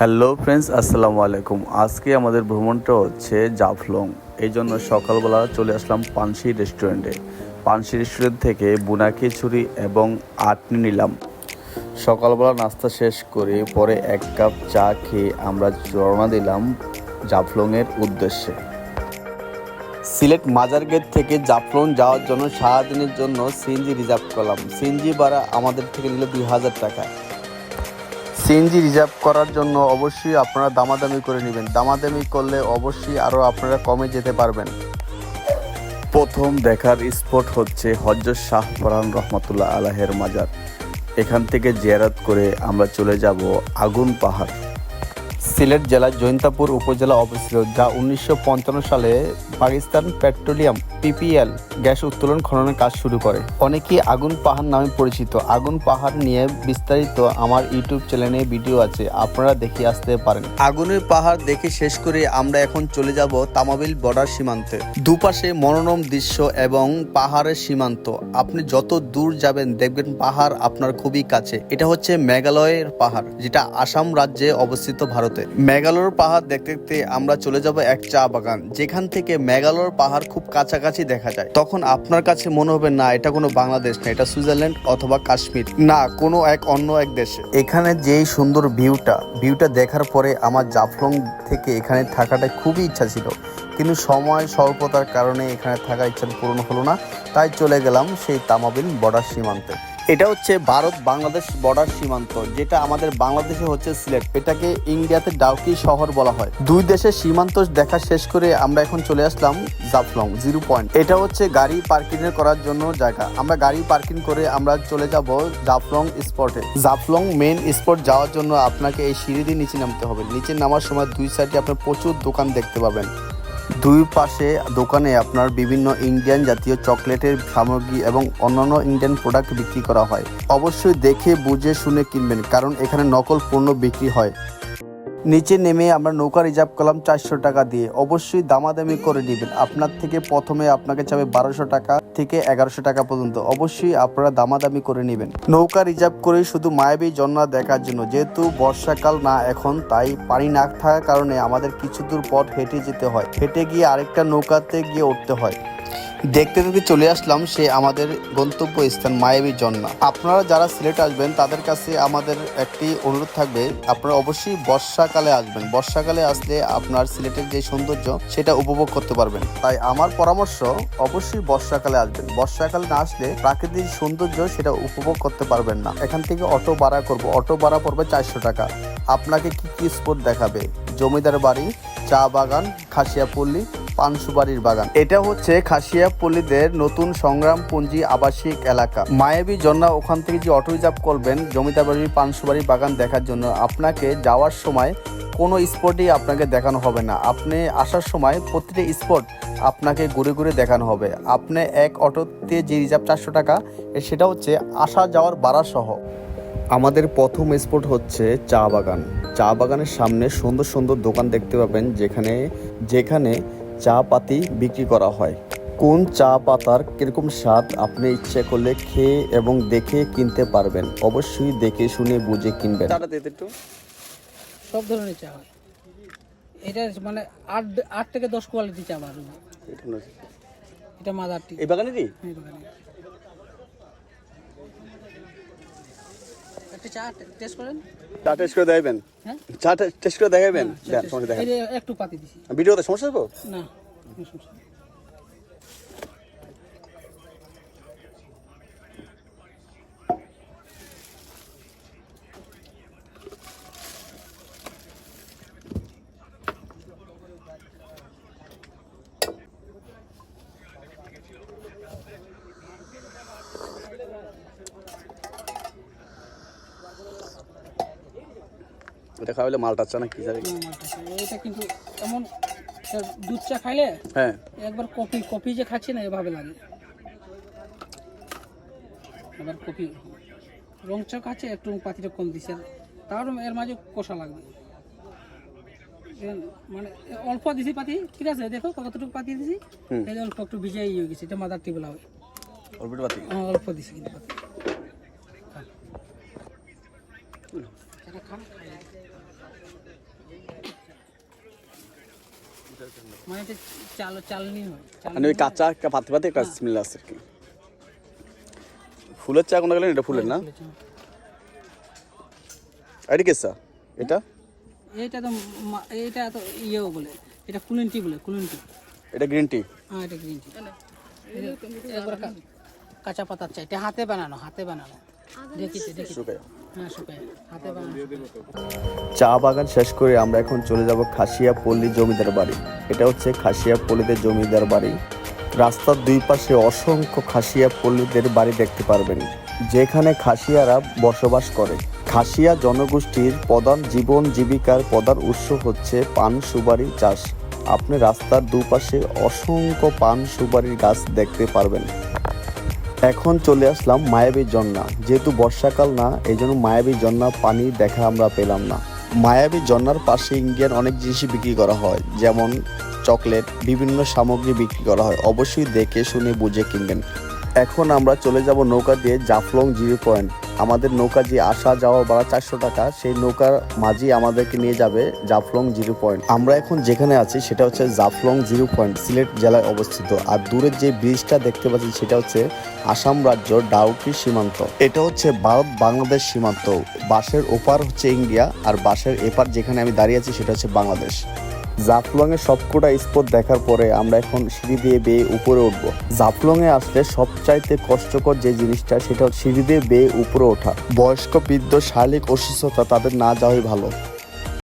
Hello friends, আসসালামু আলাইকুম। আজকে আমাদের ভ্রমণটা হচ্ছে জাফলং। এই জন্য সকালবেলা চলে আসলাম পানসি রেস্টুরেন্টে। পানসি রেস্টুরেন্ট থেকে বুনা খিচুড়ি এবং আটনি নিলাম। সকালবেলা নাস্তা শেষ করে পরে এক কাপ চা খেয়ে আমরা রওনা দিলাম জাফলংয়ের উদ্দেশ্যে। সিলেট মাজার গেট থেকে জাফলং যাওয়ার জন্য সারাদিনের জন্য সিএনজি রিজার্ভ করলাম। সিএনজি ভাড়া আমাদের থেকে নিল দুই হাজার টাকা। সিএনজি রিজার্ভ করার জন্য অবশ্যই আপনারা দামাদামি করে নেবেন। দামাদামি করলে অবশ্যই আরও আপনারা কমে যেতে পারবেন। প্রথম দেখার স্পট হচ্ছে হজরত শাহ ফরহান রহমতুল্লাহ আলাহের মাজার। এখান থেকে জিয়ারাত করে আমরা চলে যাব আগুন পাহাড়। সিলেট জেলার জৈন্তাপুর উপজেলা অবস্থিত, যা উনিশশো পঞ্চান্ন সালে পাকিস্তান পেট্রোলিয়াম পিপিএল গ্যাস উত্তোলন খননের কাজ শুরু করে। অনেকেই আগুন পাহাড় নামে পরিচিত। আগুন পাহাড় নিয়ে বিস্তারিত আমার ইউটিউব চ্যানেলে ভিডিও আছে, আপনারা দেখে আসতে পারেন। আগুনের পাহাড় দেখে শেষ করে আমরা এখন চলে যাব তামাবিল বর্ডার সীমান্তে। দুপাশে মনোরম দৃশ্য এবং পাহাড়ের সীমান্ত। আপনি যত দূর যাবেন দেখবেন পাহাড় আপনার খুবই কাছে। এটা হচ্ছে মেঘালয়ের পাহাড়, যেটা আসাম রাজ্যে অবস্থিত ভারতে মেঘালয়ের পাহাড় দেখতে দেখতে আমরা চলে যাব এক চা বাগান। যেখান থেকে মেঘালয়ের পাহাড় খুব কাছাকাছি দেখা যায়। তখন আপনার কাছে মনে হবে, না, এটা কোনো বাংলাদেশ না, এটা সুইজারল্যান্ড অথবা কাশ্মীর। না, কোনো এক অন্য এক দেশে। এখানে যেই সুন্দর ভিউটা ভিউটা দেখার পরে আমার জাফলং থেকে এখানে থাকাটা খুবই ইচ্ছা ছিল। কিন্তু সময় স্বল্পতার কারণে এখানে থাকার ইচ্ছা পূরণ হলো না। তাই চলে গেলাম সেই তামাবিল বর্ডার সীমান্তে। এটা হচ্ছে ভারত বাংলাদেশ বর্ডার সীমান্ত, যেটা আমাদের বাংলাদেশে হচ্ছে সিলেট। এটাকে ইন্ডিয়াতে ডাউকি শহর বলা হয়। দুই দেশের সীমান্ত দেখা শেষ করে আমরা এখন চলে আসলাম জাফলং, জিরো পয়েন্ট। এটা হচ্ছে গাড়ি পার্কিং করার জন্য জায়গা। আমরা গাড়ি পার্কিং করে আমরা চলে যাব জাফলং স্পটে জাফলং মেন স্পট যাওয়ার জন্য আপনাকে এই সিঁড়ি দিয়ে নিচে নামতে হবে। নিচে নামার সময় দুই সাইডে আপনার প্রচুর দোকান দেখতে পাবেন। দুই পাশে দোকানে আপনার বিভিন্ন ইন্ডিয়ান জাতীয় চকলেটের সামগ্রী এবং অন্যান্য ইন্ডিয়ান প্রোডাক্ট বিক্রি করা হয়। অবশ্যই দেখে, বুঝে, শুনে কিনবেন, কারণ এখানে নকল পণ্য বিক্রি হয়। নিচে নেমে আমরা নৌকা রিজার্ভ করলাম চারশো টাকা দিয়ে। অবশ্যই দামাদামি করে নেবেন। আপনার থেকে প্রথমে আপনাকে চাবে বারোশো টাকা থেকে এগারোশো টাকা পর্যন্ত। অবশ্যই আপনারা দামাদামি করে নেবেন। নৌকা রিজার্ভ করে শুধু মায়াবী জন্না দেখার জন্য। যেহেতু বর্ষাকাল না এখন, তাই পানি না থাকার কারণে আমাদের কিছু দূর পথ হেঁটে যেতে হয়। হেঁটে গিয়ে আরেকটা নৌকাতে গিয়ে উঠতে হয়। দেখতে দেখতে চলে আসলাম, সে আমাদের গন্তব্য স্থান মায়াবী জন্না আপনারা যারা সিলেট আসবেন, তাদের কাছে আমাদের একটি অনুরোধ থাকবে, আপনারা অবশ্যই বর্ষাকালে আসবেন। বর্ষাকালে আসলে আপনার সিলেটের যে সৌন্দর্য, সেটা উপভোগ করতে পারবেন। তাই আমার পরামর্শ, অবশ্যই বর্ষাকালে আসবেন। বর্ষাকালে না আসলে প্রাকৃতিক সৌন্দর্য, সেটা উপভোগ করতে পারবেন না। এখান থেকে অটো ভাড়া করব। অটো ভাড়া পড়বে চারশো টাকা। আপনাকে কি কি স্পট দেখাবে? জমিদার বাড়ি, চা বাগান খাসিয়াপল্লী পানসুবাড়ির বাগান। এটা হচ্ছে খাসিয়া পল্লীদের নতুন সংগ্রামপুঞ্জি আবাসিক এলাকা। মায়াবী জন্না ওখান থেকে যে অটো রিজার্ভ করবেন জমিদার বাড়ি পানসুবাড়ির বাগান দেখার জন্য, আপনাকে যাওয়ার সময় কোনো স্পটই আপনাকে দেখানো হবে না। আপনি আসার সময় প্রতিটি স্পট আপনাকে ঘুরে ঘুরে দেখানো হবে। আপনি এক অটোতে যে রিজার্ভ চারশো টাকা, সেটা হচ্ছে আসা যাওয়ার ভাড়া সহ। আমাদের প্রথম স্পট হচ্ছে চা বাগান। চা বাগানের সামনে সুন্দর সুন্দর দোকান দেখতে পাবেন, যেখানে যেখানে চা পাতি বিক্রি করা হয়। কোন চা পাতার কীরকম স্বাদ আপনি ইচ্ছে করলে খেয়ে এবং দেখে কিনতে পারবেন অবশ্যই দেখে শুনে বুঝে কিনবেন। সব ধরনের চা হয়। এটা মানে আট আট থেকে দশ কোয়ালিটি চা বার এটা মাদার টি এই বাগানেরই এই বাগানে। একটা চা টেস্ট করেন। চা টেস্ট করে দেখাবেন? হ্যাঁ? চা টেস্ট করে দেখাবেন? একটু পাতি দিছি। ভিডিওতে সমস্যা হবে না এটা খাওয়ালে মালটা চা না কি যাবে। এটা কিন্তু এমন দুধ চা খাইলে হ্যাঁ। একবার কফি কফি যে খাচ্ছি না এভাবে লাগে। এবার কফি রং চা খাচ্ছে একটু পাতিটা কম দিছে। তার এর মাঝে কষা লাগবে। মানে অল্প দিছি পাতি ঠিক আছে দেখো কতটুকু পাতি দিছি। এই অল্প একটু ভিজাই হয়ে গেছে এটা মাদার টি বলা হয় অল্প বাতি হ্যাঁ, অল্প দিছি কিন্তু পাতি। মানে এটা চাল চালনি হয় চালনি মানে ওই কাঁচা একটা পাতে পাতে একটা স্মেল আছে আর কি। ফুলের চা কোনো গেলেন? এটা ফুলের না? ফুলের চা। এটা এটা? তো এইটা তো ইয়েও বলে এটা কুলিন টি বলে কুলিন টি। এটা গ্রিন টি হ্যাঁ এটা গ্রিন টি কাঁচা পাতার চা এটা হাতে বানানো হাতে বানানো। দেখিতে দেখিতে চা বাগান শেষ করে আমরা এখন চলে যাব খাসিয়া পল্লী জমিদার বাড়ি। এটা হচ্ছে খাসিয়া পল্লীদের জমিদার বাড়ি। রাস্তার দুই পাশে অসংখ্য খাসিয়া পল্লীদের বাড়ি দেখতে পারবেন, যেখানে খাসিয়ারা বসবাস করে। খাসিয়া জনগোষ্ঠীর প্রধান জীবন জীবিকার প্রধান উৎস হচ্ছে পান সুপারি চাষ। আপনি রাস্তার দুপাশে অসংখ্য পান সুপারির গাছ দেখতে পারবেন। এখন চলে আসলাম মায়াবী জন্না। যেহেতু বর্ষাকাল না এই জন্য মায়াবী জন্না পানি দেখা আমরা পেলাম না। মায়াবী জন্নার পাশে ইন্ডিয়ান অনেক জিনিসই বিক্রি করা হয়, যেমন চকলেট, বিভিন্ন সামগ্রী বিক্রি করা হয়। অবশ্যই দেখে, শুনে, বুঝে কিনবেন। এখন আমরা চলে যাব নৌকা দিয়ে জাফলং জিরো পয়েন্ট। আমাদের নৌকা যে আসা যাওয়া ভাড়া চারশো টাকা, সেই নৌকার মাঝি আমাদেরকে নিয়ে যাবে জাফলং জিরো পয়েন্ট। আমরা এখন যেখানে আছি সেটা হচ্ছে জাফলং জিরো পয়েন্ট, সিলেট জেলায় অবস্থিত। আর দূরের যে ব্রিজটা দেখতে পাচ্ছি সেটা হচ্ছে আসাম রাজ্য ডাউকি সীমান্ত। এটা হচ্ছে ভারত বাংলাদেশ সীমান্ত। বাসের ওপার হচ্ছে ইন্ডিয়া, আর বাসের এপার যেখানে আমি দাঁড়িয়ে আছি সেটা হচ্ছে বাংলাদেশ। জাফলং এর সবকটা স্পট দেখার পরে আমরা এখন সিঁড়ি দিয়ে বেয়ে উপরে উঠব। জাফলং এ আসলে সবচাইতে কষ্টকর যে জিনিসটা, সেটা সিঁড়ি দিয়ে বেয়ে উপরে ওঠা। বয়স্ক বৃদ্ধ শারীরিক অসুস্থতা তাদের না যাওয়াই ভালো।